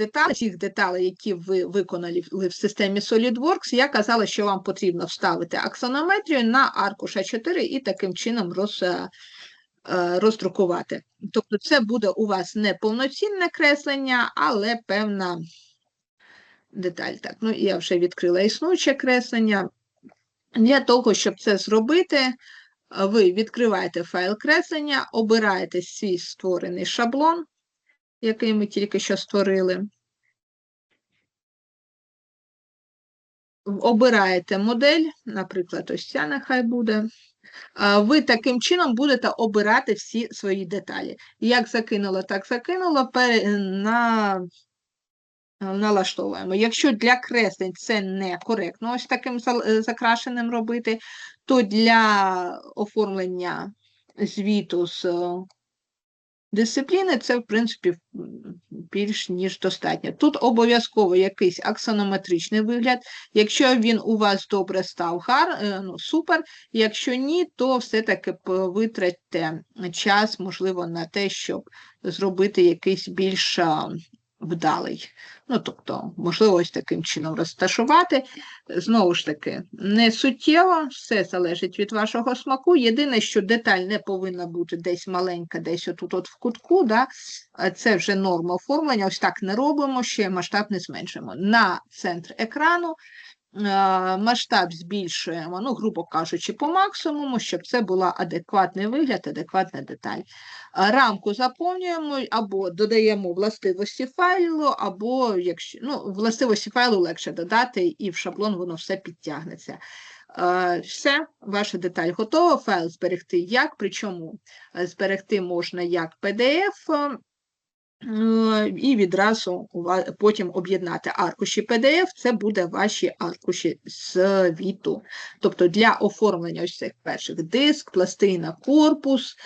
деталей, всіх деталей, які ви виконали в системі SolidWorks, я казала, що вам потрібно вставити аксонометрію на аркуш А4 і таким чином роз, е, е, роздрукувати. Тобто це буде у вас не повноцінне креслення, але певна деталь. Так, ну я вже відкрила існуюче креслення. Для того, щоб це зробити, ви відкриваєте файл креслення, обираєте свій створений шаблон, який ми тільки що створили. Обираєте модель, наприклад, ось ця нехай буде. Ви таким чином будете обирати всі свої деталі. Як закинуло, так закинуло, пере- на... налаштовуємо. Якщо для креслень це не коректно ось таким закрашеним робити, то для оформлення звіту з дисципліни це, в принципі, більш ніж достатньо. Тут обов'язково якийсь аксонометричний вигляд. Якщо він у вас добре став, гар, е, ну, супер. Якщо ні, то все-таки витратьте час, можливо, на те, щоб зробити якийсь більш вдалий. Ну, тобто, можливо, ось таким чином розташувати. Знову ж таки, не суттєво, все залежить від вашого смаку. Єдине, що деталь не повинна бути десь маленька, десь отут от в кутку, да? це вже норма оформлення. Ось так не робимо, ще масштаб не зменшимо. На центр екрану масштаб збільшуємо, ну, грубо кажучи, по максимуму, щоб це була адекватний вигляд, адекватна деталь. Рамку заповнюємо або додаємо властивості файлу, або якщо ну, властивості файлу легше додати, і в шаблон воно все підтягнеться. Е, Все, ваша деталь готова. Файл зберегти як, причому е, зберегти можна як PDF, е, і відразу потім об'єднати аркуші PDF, це буде ваші аркуші звіту. Тобто для оформлення ось цих перших диск, пластина, корпус,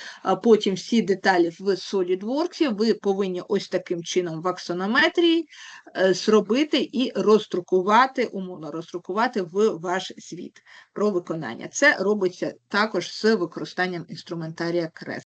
потім всі деталі в SolidWorks ви повинні ось таким чином в аксонометрії е, зробити і роздрукувати, умовно роздрукувати в ваш звіт про виконання. Це робиться також з використанням інструментарія Crest.